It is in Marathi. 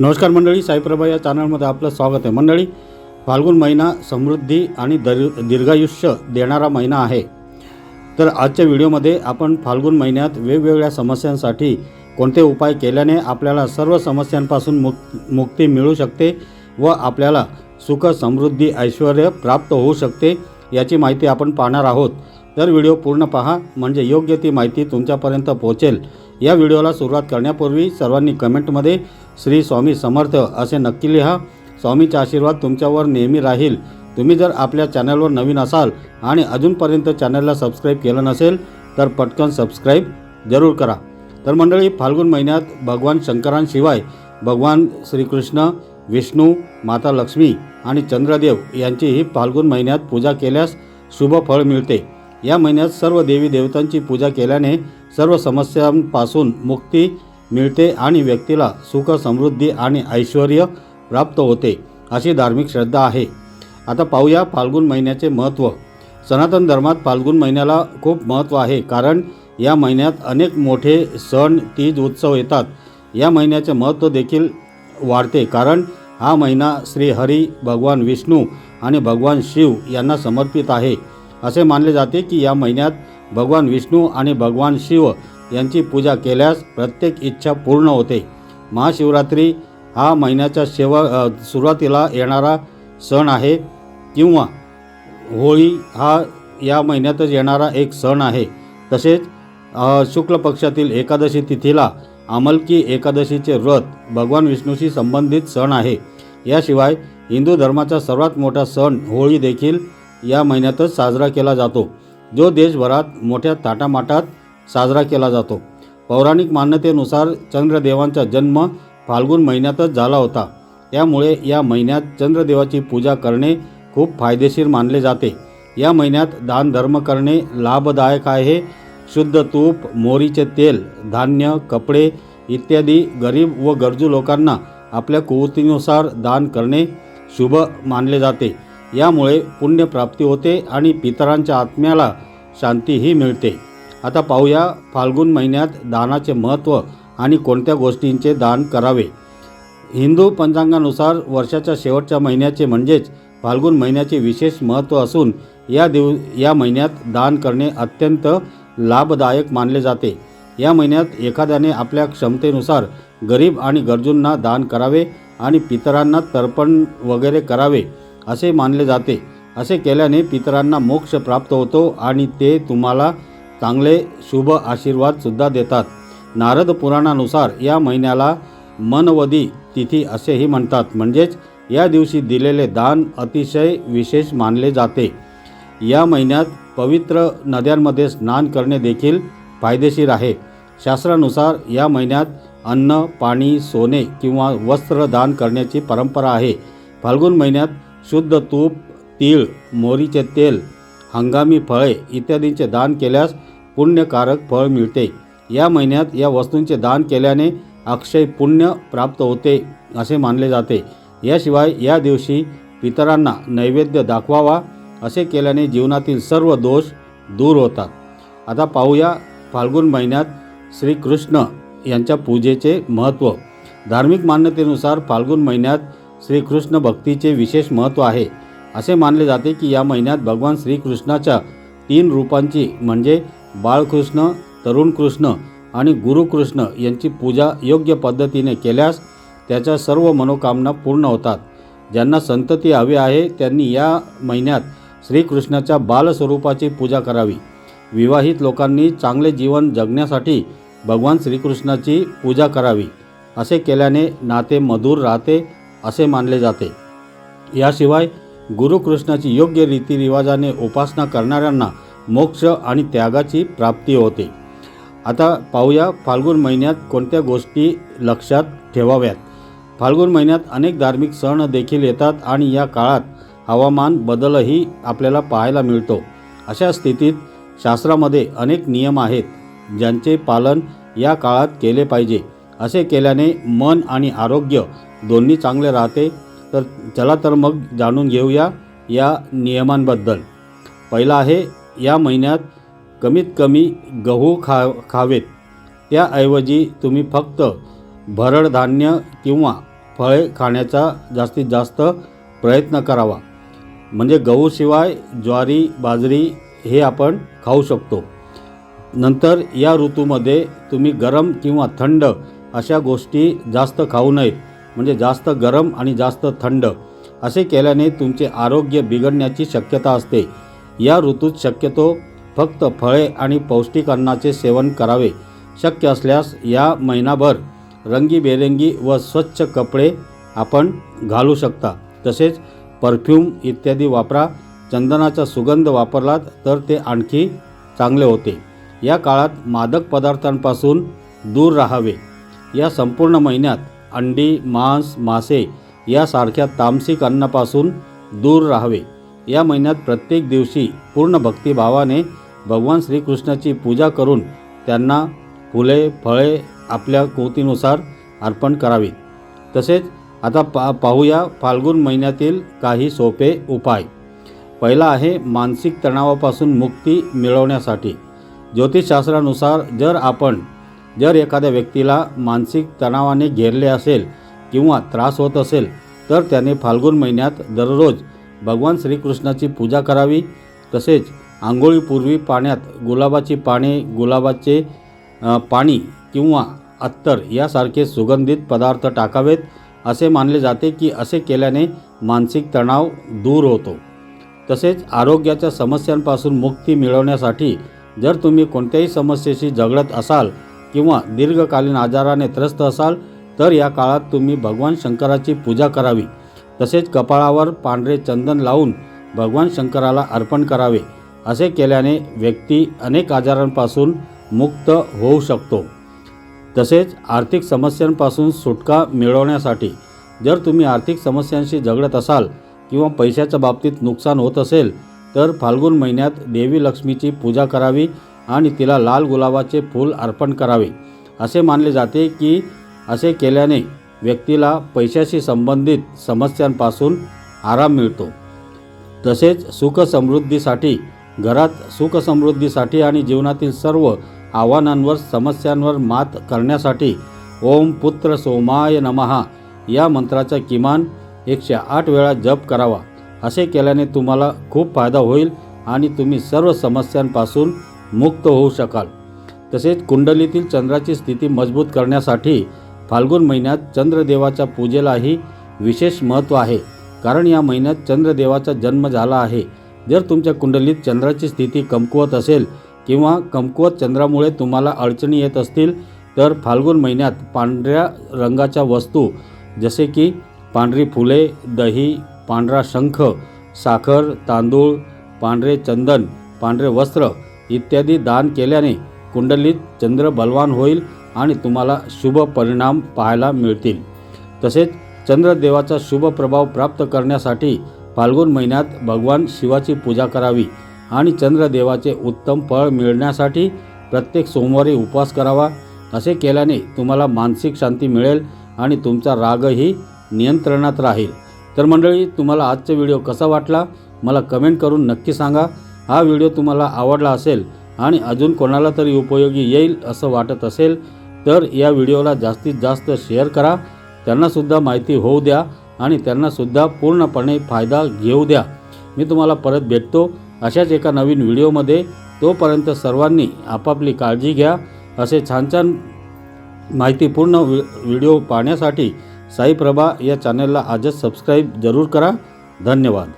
नमस्कार मंडळी साईप्रभा या चॅनलमध्ये आपलं स्वागत आहे. मंडळी फाल्गुन महिना समृद्धी आणि दर दीर्घायुष्य देणारा महिना आहे. तर आजच्या व्हिडिओमध्ये आपण फाल्गुन महिन्यात वेगवेगळ्या समस्यांसाठी कोणते उपाय केल्याने आपल्याला सर्व समस्यांपासून मुक मुक्ती मिळू शकते व आपल्याला सुख समृद्धी ऐश्वर प्राप्त होऊ शकते याची माहिती आपण पाहणार आहोत. तर व्हिडिओ पूर्ण पहा. म्हणजे योग्य ती माहिती तुमच्यापर्यंत पोहोचेल. या व्हिडिओला सुरुवात करण्यापूर्वी सर्वांनी कमेंटमध्ये श्री स्वामी समर्थ असे नक्की लिहा. स्वामीचा आशीर्वाद तुमच्यावर नेहमी राहील. तुम्ही जर आपल्या चॅनलवर नवीन असाल आणि अजूनपर्यंत चॅनलला सबस्क्राईब केलं नसेल तर पटकन सबस्क्राईब जरूर करा. तर मंडळी फाल्गुन महिन्यात भगवान शंकरांशिवाय भगवान श्रीकृष्ण विष्णू माता लक्ष्मी आणि चंद्रदेव यांचीही फाल्गुन महिन्यात पूजा केल्यास शुभ फळ मिळते. या महिन्यात सर्व देवी देवतांची पूजा केल्याने सर्व समस्यांपासून मुक्ती मिळते आणि व्यक्तीला सुख समृद्धी आणि ऐश्वर प्राप्त होते अशी धार्मिक श्रद्धा आहे. आता पाहूया फाल्गुन महिन्याचे महत्त्व. सनातन धर्मात फाल्गुन महिन्याला खूप महत्त्व आहे कारण या महिन्यात अनेक मोठे सण तीज उत्सव येतात. या महिन्याचे महत्त्व देखील वाढते कारण हा महिना श्रीहरी भगवान विष्णू आणि भगवान शिव यांना समर्पित आहे. असे मानले जाते की या महिन्यात भगवान विष्णू आणि भगवान शिव यांची पूजा केल्यास प्रत्येक इच्छा पूर्ण होते. महाशिवरात्री हा महिन्याच्या शेव सुरुवातीला येणारा सण आहे किंवा होळी हा या महिन्यातच येणारा एक सण आहे. तसेच शुक्ल पक्षातील एकादशी तिथीला अमलकी एकादशीचे व्रत भगवान विष्णूशी संबंधित सण आहे. याशिवाय हिंदू धर्माचा सर्वात मोठा सण होळी देखील या महिन्यातच साजरा केला जातो. जो देशभरात मोठ्या ताटामाटात साजरा केला जातो. पौराणिक मान्यतेनुसार चंद्रदेवांचा जन्म फाल्गुन महिन्यातच झाला होता. त्यामुळे या महिन्यात चंद्रदेवाची पूजा करणे खूप फायदेशीर मानले जाते. या महिन्यात दान धर्म करणे लाभदायक आहे. शुद्ध तूप मोरीचे तेल धान्य कपडे इत्यादी गरीब व गरजू लोकांना आपल्या कुवतीनुसार दान करणे शुभ मानले जाते. यामुळे पुण्यप्राप्ती होते आणि पितरांच्या आत्म्याला शांतीही मिळते. आता पाहूया फाल्गुन महिन्यात दानाचे महत्त्व आणि कोणत्या गोष्टींचे दान करावे. हिंदू पंचांगानुसार वर्षाच्या शेवटच्या महिन्याचे म्हणजेच फाल्गुन महिन्याचे विशेष महत्त्व असून या दिव या महिन्यात दान करणे अत्यंत लाभदायक मानले जाते. या महिन्यात एखाद्याने आपल्या क्षमतेनुसार गरीब आणि गरजूंना दान करावे आणि पितरांना तर्पण वगैरे करावे. असे मानले जाते. असे केल्याने पितरांना मोक्ष प्राप्त होतो आणि ते तुम्हाला चांगले शुभ आशीर्वादसुद्धा देतात. नारद पुराणानुसार या महिन्याला मनवदी तिथी असेही म्हणतात. म्हणजेच या दिवशी दिलेले दान अतिशय विशेष मानले जाते. या महिन्यात पवित्र नद्यांमध्ये स्नान करणे देखील फायदेशीर आहे. शास्त्रानुसार या महिन्यात अन्न पाणी सोने किंवा वस्त्र दान करण्याची परंपरा आहे. फाल्गुन महिन्यात शुद्ध तूप तीळ मोरीचे तेल हंगामी फळे इत्यादींचे दान केल्यास पुण्यकारक फळ मिळते. या महिन्यात या वस्तूंचे दान केल्याने अक्षय पुण्य प्राप्त होते असे मानले जाते. याशिवाय या दिवशी पितरांना नैवेद्य दाखवावा असे केल्याने जीवनातील सर्व दोष दूर होतात. आता पाहूया फाल्गुन महिन्यात श्रीकृष्ण यांच्या पूजेचे महत्त्व. धार्मिक मान्यतेनुसार फाल्गुन महिन्यात श्रीकृष्ण भक्तीचे विशेष महत्त्व आहे. असे मानले जाते की या महिन्यात भगवान श्रीकृष्णाच्या तीन रूपांची म्हणजे बाळकृष्ण तरुण कृष्ण आणि गुरुकृष्ण यांची पूजा योग्य पद्धतीने केल्यास त्याच्या सर्व मनोकामना पूर्ण होतात. ज्यांना संतती हवी आहे त्यांनी या महिन्यात श्रीकृष्णाच्या बालस्वरूपाची पूजा करावी. विवाहित लोकांनी चांगले जीवन जगण्यासाठी भगवान श्रीकृष्णाची पूजा करावी. असे केल्याने नाते मधुर राहते असे मानले जाते. याशिवाय गुरुकृष्णाची योग्य रीतिरिवाजाने उपासना करणाऱ्यांना मोक्ष आणि त्यागाची प्राप्ती होते. आता पाहूया फाल्गुन महिन्यात कोणत्या गोष्टी लक्षात ठेवाव्यात. फाल्गुन महिन्यात अनेक धार्मिक सण देखील येतात आणि या काळात हवामान बदलही आपल्याला पाहायला मिळतो. अशा स्थितीत शास्त्रामध्ये अनेक नियम आहेत ज्यांचे पालन या काळात केले पाहिजे. असे केल्याने मन आणि आरोग्य दोन्ही चांगले राहते. तर चला तर मग जाणून घेऊया या नियमांबद्दल. पहिला आहे या महिन्यात कमीत कमी गहू खा खावेत. त्याऐवजी तुम्ही फक्त भरड धान्य किंवा फळे खाण्याचा जास्तीत जास्त प्रयत्न करावा. म्हणजे गहूशिवाय ज्वारी बाजरी हे आपण खाऊ शकतो. नंतर या ऋतूमध्ये तुम्ही गरम किंवा थंड अशा गोष्टी जास्त खाऊ नयेत. म्हणजे जास्त गरम आणि जास्त थंड असे केल्याने तुमचे आरोग्य बिघडण्याची शक्यता असते. या ऋतूत शक्यतो फक्त फळे आणि पौष्टिक अन्नाचे सेवन करावे. शक्य असल्यास या महिनाभर रंगीबेरंगी व स्वच्छ कपडे आपण घालू शकता. तसेच परफ्यूम इत्यादी वापरा. चंदनाचा सुगंध वापरलात तर ते आणखी चांगले होते. या काळात मादक पदार्थांपासून दूर राहावे. या संपूर्ण महिन्यात अंडी मांस मासे यासारख्या तामसिक अन्नापासून दूर राहावे. या महिन्यात प्रत्येक दिवशी पूर्ण भक्तिभावाने भगवान श्रीकृष्णाची पूजा करून त्यांना फुले फळे आपल्या कृतीनुसार अर्पण करावी. तसेच आता पा पाहूया फाल्गुन महिन्यातील काही सोपे उपाय. पहिला आहे मानसिक तणावापासून मुक्ती मिळवण्यासाठी. ज्योतिषशास्त्रानुसार जर आपण जर एखाद्या व्यक्तीला मानसिक तणावाने घेरले असेल किंवा त्रास होत असेल तर त्याने फाल्गुन महिन्यात दररोज भगवान श्रीकृष्णाची पूजा करावी. तसेच आंघोळीपूर्वी पाण्यात गुलाबाची पाने गुलाबाचे पाणी किंवा अत्तर यासारखे सुगंधित पदार्थ टाकावेत. असे मानले जाते की असे केल्याने मानसिक तणाव दूर होतो. तसेच आरोग्याच्या समस्यांपासून मुक्ती मिळवण्यासाठी जर तुम्ही कोणत्याही समस्येशी झगडत असाल किंवा दीर्घकालीन आजाराने त्रस्त असाल तर या काळात तुम्ही भगवान शंकराची पूजा करावी. तसेच कपाळावर पांढरे चंदन लावून भगवान शंकराला अर्पण करावे. असे केल्याने व्यक्ती अनेक आजारांपासून मुक्त होऊ शकतो. तसेच आर्थिक समस्यांपासून सुटका मिळवण्यासाठी जर तुम्ही आर्थिक समस्यांशी झगडत असाल किंवा पैशाच्या बाबतीत नुकसान होत असेल तर फाल्गुन महिन्यात देवी लक्ष्मीची पूजा करावी. आणि तिला लाल गुलाबाचे फूल अर्पण करावे. असे मानले जाते की असे केल्याने व्यक्तीला पैशाशी संबंधित समस्यांपासून आराम मिळतो. तसेच सुखसमृद्धीसाठी घरात सुखसमृद्धीसाठी आणि जीवनातील सर्व आव्हानांवर समस्यांवर मात करण्यासाठी ओम पुत्र सोमाय नमहा या मंत्राचा किमान एकशे आठ वेळा जप करावा. असे केल्याने तुम्हाला खूप फायदा होईल आणि तुम्ही सर्व समस्यांपासून मुक्त होऊ शकाल. तसेच कुंडलीतील चंद्राची स्थिती मजबूत करण्यासाठी फाल्गुन महिन्यात चंद्रदेवाच्या पूजेलाही विशेष महत्त्व आहे. कारण या महिन्यात चंद्रदेवाचा जन्म झाला आहे. जर तुमच्या कुंडलीत चंद्राची स्थिती कमकुवत असेल किंवा कमकुवत चंद्रामुळे तुम्हाला अडचणी येत असतील तर फाल्गुन महिन्यात पांढऱ्या रंगाच्या वस्तू जसे की पांढरी फुले दही पांढरा शंख साखर तांदूळ पांढरे चंदन पांढरे वस्त्र इत्यादी दान केल्याने कुंडलीत चंद्र बलवान होईल आणि तुम्हाला शुभ परिणाम पाहायला मिळतील. तसेच चंद्रदेवाचा शुभ प्रभाव प्राप्त करण्यासाठी फाल्गुन महिन्यात भगवान शिवाची पूजा करावी आणि चंद्रदेवाचे उत्तम फळ मिळण्यासाठी प्रत्येक सोमवारी उपवास करावा. असे केल्याने तुम्हाला मानसिक शांती मिळेल आणि तुमचा रागही नियंत्रणात राहील. तर मंडळी तुम्हाला आजचा व्हिडिओ कसा वाटला? मला कमेंट करून नक्की सांगा. हा व्हिडिओ तुम्हाला आवडला असेल आणि अजून कोणाला तरी उपयोगी येईल असं वाटत असेल तर या व्हिडिओला जास्तीत जास्त शेअर करा. त्यांनासुद्धा माहिती होऊ द्या आणि त्यांनासुद्धा पूर्णपणे फायदा घेऊ द्या. मी तुम्हाला परत भेटतो अशाच एका नवीन व्हिडिओमध्ये. तोपर्यंत सर्वांनी आपापली काळजी घ्या. असे छान छान माहितीपूर्ण व्हि व्हिडिओ पाहण्यासाठी साईप्रभा या चॅनलला आजच सबस्क्राईब जरूर करा. धन्यवाद.